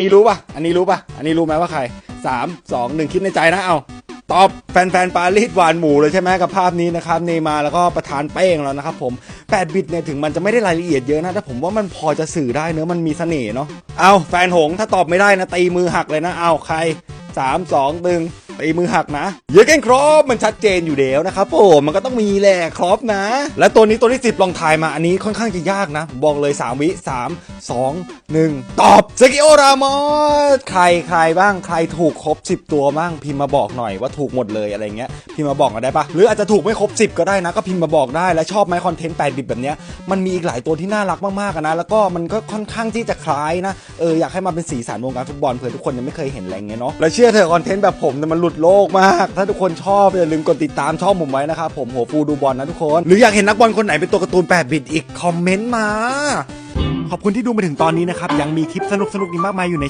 นี้รู้ป่ะ อันนี้รู้ป่ะ อันนี้รู้ไหมว่าใครสามสองหนึ่งคิดในใจนะ เอาตอบแฟนๆ ปารีสหวานหมูเลยใช่ไหมกับภาพนี้นะครับ เนยมาแล้วก็ประธานเป้งแล้วนะครับผม8บิตเนี่ยถึงมันจะไม่ได้รายละเอียดเยอะนะ แต่ผมว่ามันพอจะสื่อได้เนื้อมันมีเสน่ห์เนาะ เอาแฟนหงถ้าตอบไม่ได้นะตีมือหักเลยนะ เอาใคร 3 2ตึงตีมือหักนะเยอะเก้นครอปมันชัดเจนอยู่แล้วนะครับผมมันก็ต้องมีแหละครอปนะ และตัวนี้ตัวที่ 10 ลองทายมาอันนี้ค่อนข้างจะยากนะ บอกเลย 3 วิ 3 2 1 ตอบเซกิโอรามอสใครใครบ้างใครถูกครบ 10 ตัวบ้างพิมพ์มาบอกหน่อยว่าถูกหมดเลยอะไรเงี้ยพิมพ์มาบอกกันได้ปะหรืออาจจะถูกไม่ครบ 10 ก็ได้นะก็พิมพ์มาบอกได้และชอบไหมคอนเทนต์8บิตแบบเนี้ยมันมีอีกหลายตัวที่น่ารักมากๆนะแล้วก็มันก็ค่อนข้างที่จะคล้ายนะเอออยากให้มาเป็นสีสันวงการฟุตบอลเผื่อทุกคนยังไม่เคยเห็นอะไรเงี้ยเนาะแล้วเชื่อเถอะคอนเทนต์แบบผมเนี่ยมันหลุดโลกมาก ถ้าทุกคนชอบอย่าลืมกดติดตามช่องผมไว้นะครับผมหัวฟูดูบอลนะทุกคน หรืออยากเห็นนักบอลคนไหนเป็นตัวการ์ตูน8บิตอีกคอมเมนต์มา ขอบคุณที่ดูมาถึงตอนนี้นะครับยังมีคลิปสนุกๆอีกมากมายอยู่ในช่อง